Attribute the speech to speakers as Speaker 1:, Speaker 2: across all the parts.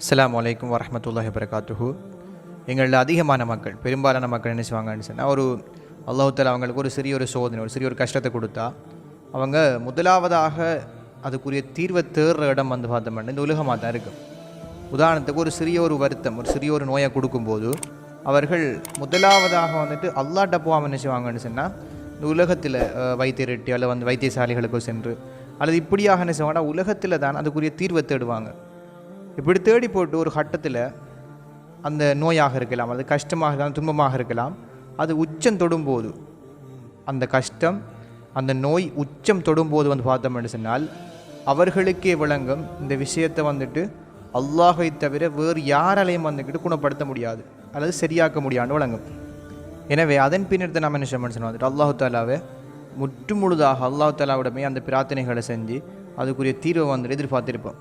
Speaker 1: அஸ்லாம் வலைக்கம் வரமத்துல்லாஹி வரகாத்துஹு எங்களில் அதிகமான மக்கள் பெரும்பாலான மக்கள் என்ன செய்வாங்கன்னு சொன்னால் ஒரு அல்லாஹத்தில் அவங்களுக்கு ஒரு சிறிய ஒரு சோதனை ஒரு சிறிய ஒரு கஷ்டத்தை கொடுத்தா அவங்க முதலாவதாக அதுக்குரிய தீர்வை தேடுற இடம் வந்து பார்த்தோம்னா இந்த உலகமாக தான் இருக்கும் உதாரணத்துக்கு ஒரு சிறிய ஒரு வருத்தம் ஒரு சிறிய ஒரு நோயை கொடுக்கும்போது அவர்கள் முதலாவதாக வந்துட்டு அல்லாட்ட போகாமல் என்ன செய்வாங்கன்னு சொன்னால் இந்த உலகத்தில் வைத்தியரெட்டி அல்லது வந்து வைத்தியசாலைகளுக்கோ சென்று அல்லது இப்படியாக என்ன செய்வாங்கன்னா உலகத்தில் தான் அதுக்குரிய தீர்வை தேடுவாங்க. இப்படி தேடி போட்டு ஒரு கட்டத்தில் அந்த நோயாக இருக்கலாம் அது கஷ்டமாக இருக்கலாம் துன்பமாக இருக்கலாம். அது உச்சம் தொடும்போது அந்த கஷ்டம் அந்த நோய் உச்சம் தொடும்போது வந்து பார்த்தோம்னு சொன்னால் அவர்களுக்கே விளங்கும் இந்த விஷயத்தை வந்துட்டு அல்லாஹை தவிர வேறு யாராலையும் வந்துக்கிட்டு குணப்படுத்த முடியாது அல்லது சரியாக்க முடியாதுன்னு வழங்கும் எனவே அதன் பின்னர் நாம் என்ன செய்யணும்னு வந்துட்டு அல்லாஹு தாலாவை முற்று முழுதாக அல்லாஹு தாலாவிடமே அந்த பிரார்த்தனைகளை செஞ்சு அதுக்குரிய தீர்வை வந்துட்டு எதிர்பார்த்திருப்போம்.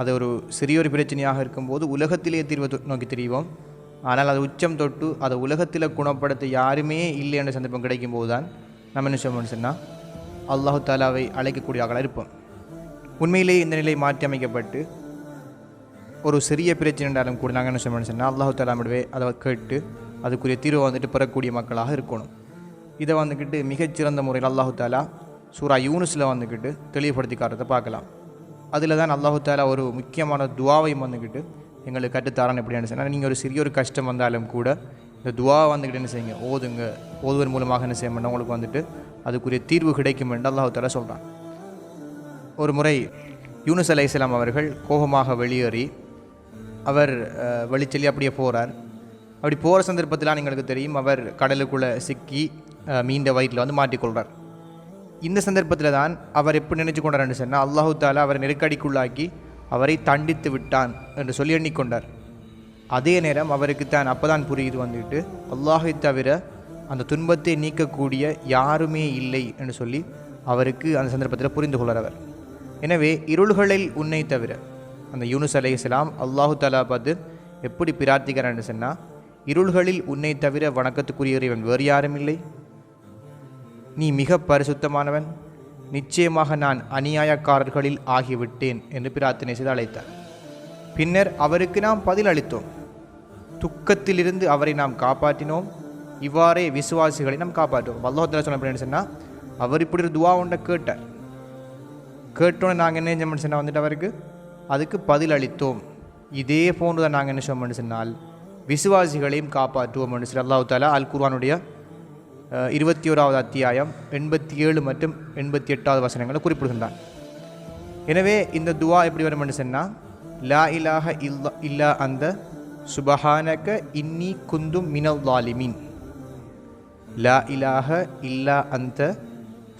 Speaker 1: அது ஒரு சிறிய ஒரு பிரச்சனையாக இருக்கும்போது உலகத்திலே தீர்வை நோக்கி தெரிவோம். ஆனால் அது உச்சம் தொட்டு அதை உலகத்தில் குணப்படுத்த யாருமே இல்லை என்ற சந்தர்ப்பம் கிடைக்கும் போது தான் நம்ம என்ன செய்யணும்னு சொன்னால் அல்லாஹு தாலாவை அழைக்கக்கூடிய ஆகலாக இருப்போம். உண்மையிலேயே இந்த நிலை மாற்றி அமைக்கப்பட்டு ஒரு சிறிய பிரச்சனை என்றாலும் கூட நாங்கள் என்ன செய்யணும்னு சொன்னால் அல்லாஹு தாலாமிடவே அதை கேட்டு அதுக்குரிய தீர்வை வந்துட்டு பெறக்கூடிய மக்களாக இருக்கணும். இதை வந்துக்கிட்டு மிகச்சிறந்த முறையில் அல்லாஹு தாலா சூரா யூனிஸில் வந்துக்கிட்டு தெளிவுபடுத்தி காட்டுறதை பார்க்கலாம். அதில் தான் அல்லாஹு தாலா ஒரு முக்கியமான துவாவையும் வந்துக்கிட்டு எங்களுக்கு கற்றுத்தாரான் எப்படின்னு சொன்னால் நீங்கள் ஒரு சிறிய ஒரு கஷ்டம் வந்தாலும் கூட இந்த துவா வந்துக்கிட்டு என்ன செய்யுங்க? ஓதுங்க. ஓதுவதன் மூலமாக என்ன செய்ய மாட்டோம் உங்களுக்கு வந்துட்டு அதுக்குரிய தீர்வு கிடைக்கும் என்று அல்லாஹு தாலா சொல்கிறான் ஒரு முறை யூனுஸ் இஸ்லாம் அவர்கள் கோபமாக வெளியேறி அவர் வெளிச்செல்லி அப்படியே போகிறார் அப்படி போகிற சந்தர்ப்பத்தில் எங்களுக்கு தெரியும் அவர் கடலுக்குள்ளே சிக்கி மீண்ட வயிற்றில் வந்து மாட்டிக்கொள்கிறார் இந்த சந்தர்ப்பத்தில் தான் அவர் எப்படி நினைச்சு என்று சொன்னால் அல்லாஹு தாலா அவரை நெருக்கடிக்குள்ளாக்கி அவரை தண்டித்து விட்டான் என்று சொல்லி எண்ணிக்கொண்டார். அதே நேரம் அவருக்கு தான் அப்போதான் புரியுது வந்துட்டு அல்லாஹை தவிர அந்த துன்பத்தை நீக்கக்கூடிய யாருமே இல்லை என்று சொல்லி அவருக்கு அந்த சந்தர்ப்பத்தில் புரிந்து கொள்கிறவர் அவர். எனவே இருள்களில் உன்னை தவிர அந்த யூனுஸ் அலைஹிஸ்ஸலாம் அல்லாஹு தாலா பார்த்து எப்படி பிரார்த்திக்கிறான்னு சொன்னால் இருள்களில் உன்னை தவிர வணக்கத்துக்குரிய இறைவன் வேறு யாரும் இல்லை. நீ மிக பரிசுத்தமானவன். நிச்சயமாக நான் அநியாயக்காரர்களில் ஆகிவிட்டேன் என்று பிரார்த்தனை செய்து அழைத்தார். பின்னர் அவருக்கு நாம் பதில் அளித்தோம். துக்கத்திலிருந்து அவரை நாம் காப்பாற்றினோம். இவ்வாறே விசுவாசிகளை நாம் காப்பாற்றுவோம். அல்லாஹத்தில் சொன்ன சொன்னால் அவர் இப்படி ஒரு துவா ஒன்றை கேட்டார். கேட்டோன்னு நாங்கள் என்ன செஞ்சோம்னு சொன்னால் வந்துட்டு அவருக்கு அதுக்கு பதில் அளித்தோம். இதே போன்று தான் நாங்கள் என்ன சொன்னோம்னு சொன்னால் விசுவாசிகளையும் காப்பாற்றுவோம் என்று சொல்லி அல்லாஹு தாலா அல் குர்வானுடைய இருபத்தி ஓராவது அத்தியாயம் எண்பத்தி ஏழு மற்றும் எண்பத்தி எட்டாவது வசனங்களை குறிப்பிடுகின்றான். எனவே இந்த துவா எப்படி வரும்னு சொன்னால் லா இலாக இல்லா இல்லா அந்த சுபஹானக இன்னி குந்தும் மினல் லாலிமீன் லா இலாக இல்லா அந்த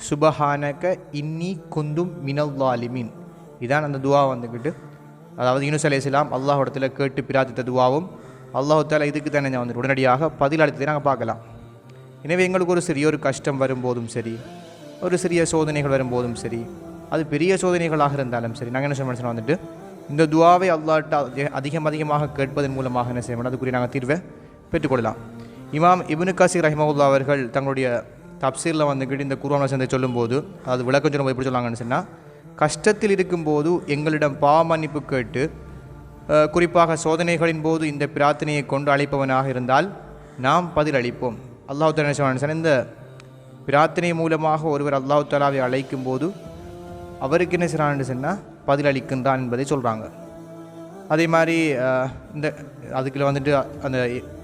Speaker 1: சுபஹானக இன்னி குந்தும் மினல் லாலிமீன் இதான் அந்த துவா வந்துக்கிட்டு அதாவது யூனுஸ் இஸ்லாம் அல்லாஹ் இடத்துல கேட்டு பிரார்த்தித்த துவாவும் அல்லாஹ் தாலா இதுக்கு தானே வந்து உடனடியாக பதில் அளித்ததை நாங்கள் பார்க்கலாம். எனவே எங்களுக்கு ஒரு சிறிய ஒரு கஷ்டம் வரும்போதும் சரி ஒரு சிறிய சோதனைகள் வரும்போதும் சரி அது பெரிய சோதனைகளாக இருந்தாலும் சரி நாங்கள் என்ன செய்ய வந்துட்டு இந்த துவாவை அல்லாட்ட அதிக- அதிகம் அதிகமாக கேட்பதன் மூலமாக என்ன செய்யணும் அதுக்குரிய நாங்கள் தீர்வை பெற்றுக்கொள்ளலாம் இமாம் இபுனு காசிர் ரஹிமவுல்லா அவர்கள் தங்களுடைய தப்சீரில் வந்துக்கிட்டு இந்த குர்ஆன் சந்தை சொல்லும்போது அது விளக்கம் சொல்லும்போது எப்படி சொல்லாங்கன்னு சொன்னால் கஷ்டத்தில் இருக்கும்போது எங்களிடம் பாவ மன்னிப்பு கேட்டு குறிப்பாக சோதனைகளின் போது இந்த பிரார்த்தனையை கொண்டு அழைப்பவனாக இருந்தால் நாம் பதில் அளிப்போம் அல்லாஹ் தாலா என்ன இந்த பிரார்த்தனை மூலமாக ஒருவர் அல்லாஹ் தாலாவை அழைக்கும் போது அவருக்கு என்ன செய்கிறான்னு சொன்னால் பதில் அளிக்கின்றான் என்பதை சொல்கிறாங்க அதே மாதிரி இந்த அதுக்குள்ள வந்துட்டு அந்த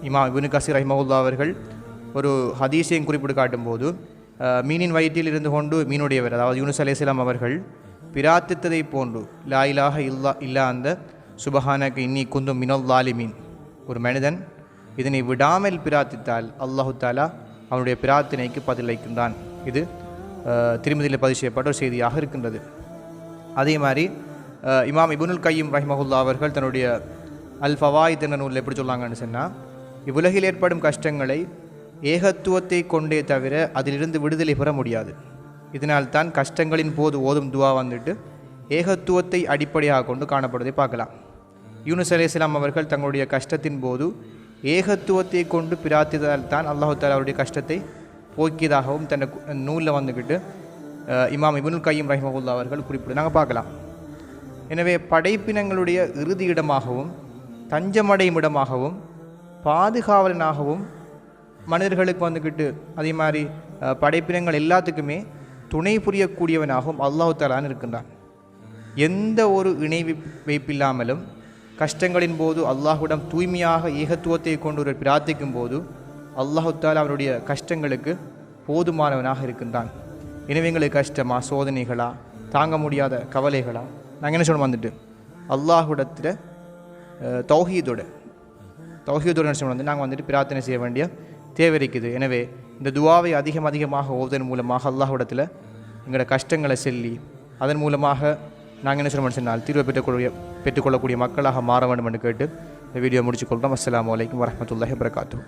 Speaker 1: இமா இபுனு கசீர் ரஹிமவுல்லா அவர்கள் ஒரு ஹதீஸையும் குறிப்பிட்டு காட்டும்போது மீனின் வயிற்றில் இருந்து கொண்டு மீனுடையவர் அதாவது யூனுஸ் அலேஸ்லாம் அவர்கள் பிரார்த்தித்ததை போன்று லா இல்லா இல்லா அந்த சுபஹானக்கு இன்னி குந்தும் மினல் லாலிமீன் ஒரு மனிதன் இதனை விடாமல் பிரார்த்தித்தால் அல்லாஹு தாலா அவனுடைய பிரார்த்தனைக்கு பதிலளிக்கின்றான். இது திருமதியில் பதிவு செய்யப்பட்ட ஒரு செய்தியாக இருக்கின்றது. அதே மாதிரி இமாம் இபுனுல் கையும் ரஹிமஹுல்லா அவர்கள் தன்னுடைய அல் ஃபவாயித் என்ற நூலில் எப்படி சொல்லாங்கன்னு சொன்னால் இவ்வுலகில் ஏற்படும் கஷ்டங்களை ஏகத்துவத்தை கொண்டே தவிர அதிலிருந்து விடுதலை பெற முடியாது. இதனால் தான் கஷ்டங்களின் போது ஓதும் துவா வந்துட்டு ஏகத்துவத்தை அடிப்படையாக கொண்டு காணப்படுவதை பார்க்கலாம். யூனுஸ் அலைஹிஸ்ஸலாம் அவர்கள் தங்களுடைய கஷ்டத்தின் போது ஏகத்துவத்தை கொண்டு பிரார்த்தித்தால் தான் அல்லாஹு தாலா அவருடைய கஷ்டத்தை போக்கியதாகவும் தன் நூலில் வந்துக்கிட்டு இமாம் இபுனுல் கையம் ரஹிமகுல்லா அவர்கள் குறிப்பிட்டு நாங்கள் பார்க்கலாம். எனவே படைப்பினங்களுடைய இறுதி இடமாகவும் தஞ்சமடையும் இடமாகவும் பாதுகாவலனாகவும் மனிதர்களுக்கு வந்துக்கிட்டு அதே மாதிரி படைப்பினங்கள் எல்லாத்துக்குமே துணை புரியக்கூடியவனாகவும் அல்லாஹு தாலான் இருக்கின்றான். எந்த ஒரு இணை வைப்பில்லாமலும் கஷ்டங்களின் போது அல்லாஹ்விடம் தூய்மையாக ஏகத்துவத்தை கொண்டு ஒரு பிரார்த்திக்கும் போது அல்லாஹுத்தால் அவருடைய கஷ்டங்களுக்கு போதுமானவனாக இருக்கின்றான். எனவே எங்களுக்கு கஷ்டமா சோதனைகளா தாங்க முடியாத கவலைகளா? நாங்கள் என்ன சொல்லணும் வந்துட்டு? அல்லாஹுடத்தில் தௌஹீதோட தௌஹீதோட என்ன சொல்லணும் வந்து நாங்கள் வந்துட்டு பிரார்த்தனை செய்ய வேண்டிய தேவை இருக்குது எனவே இந்த துவாவை அதிகம் அதிகமாக ஓவதன் மூலமாக அல்லாஹுடத்தில் எங்களோட கஷ்டங்களை சொல்லி அதன் மூலமாக நாங்கள் என்ன சொல்லணும்னு சொன்னால் தீர்வை பெற்றுக்கொள்ள பெற்றுக்கொள்ளக்கூடிய மக்களாக மாற வேண்டும் என்று கேட்டு இந்த வீடியோ முடிச்சுக்கொள்கிறோம் அஸ்லாம் வலைக்கம் வரமத்துல்லாஹி வபரகாத்துஹு.